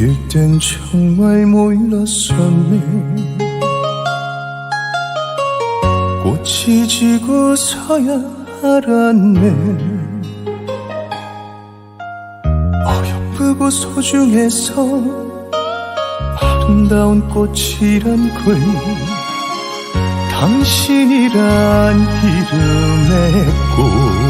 필땐 정말 몰랐었네. 꽃이 지고서야 알았네. 어여쁘고 소중해서 아름다운 꽃이란 걸 당신이란 이름의 꽃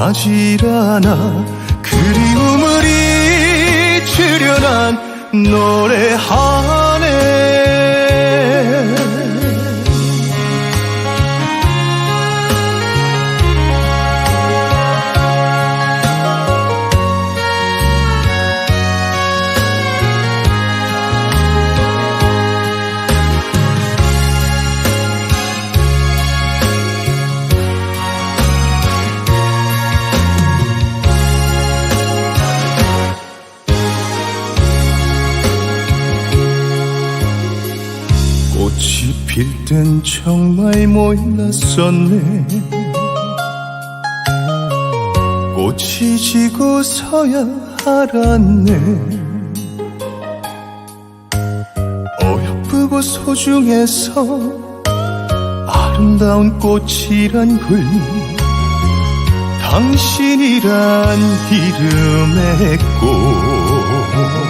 가질 않아 그리움을 잊으려 난 노래하 필땐 정말 몰랐었네. 꽃이 지고서야 알았네. 어여쁘고 소중해서 아름다운 꽃이란 걸 당신이란 이름의 꽃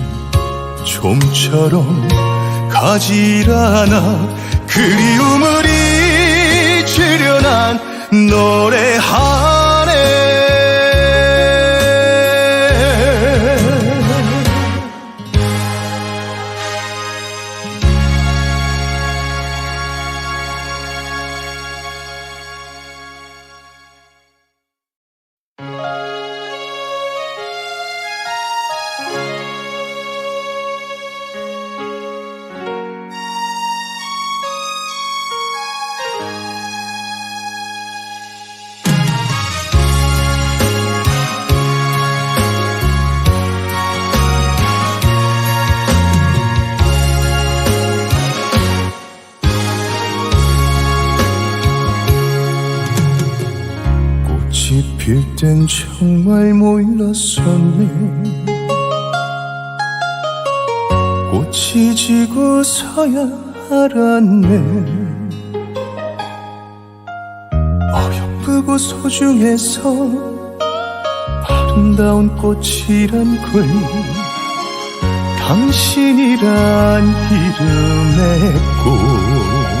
좀처럼 가질 않아 그리움을 잊으려 난 노래하 꽃이 필땐 정말 몰랐었네. 꽃이 지고서야 알았네. 어여쁘고 소중해서 아름다운 꽃이란 걸 당신이란 이름의 꽃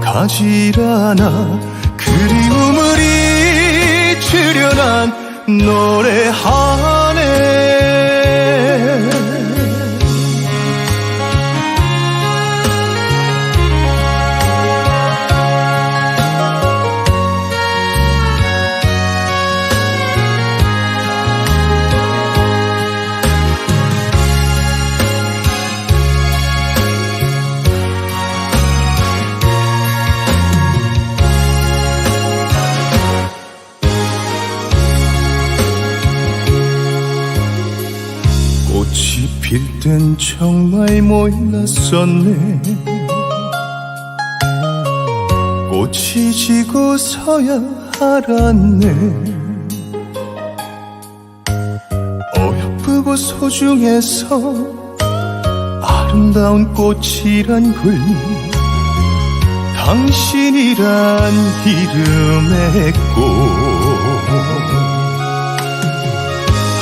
가질 않아 그리움을 잊으려 난 노래하 그땐 정말 몰랐었네. 꽃이 지고서야 알았네. 어여쁘고 소중해서 아름다운 꽃이란 걸 당신이란 이름의 꽃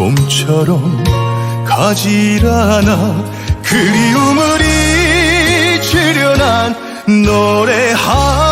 좀처럼 가질 않아 그리움을 잊으려 난 노래하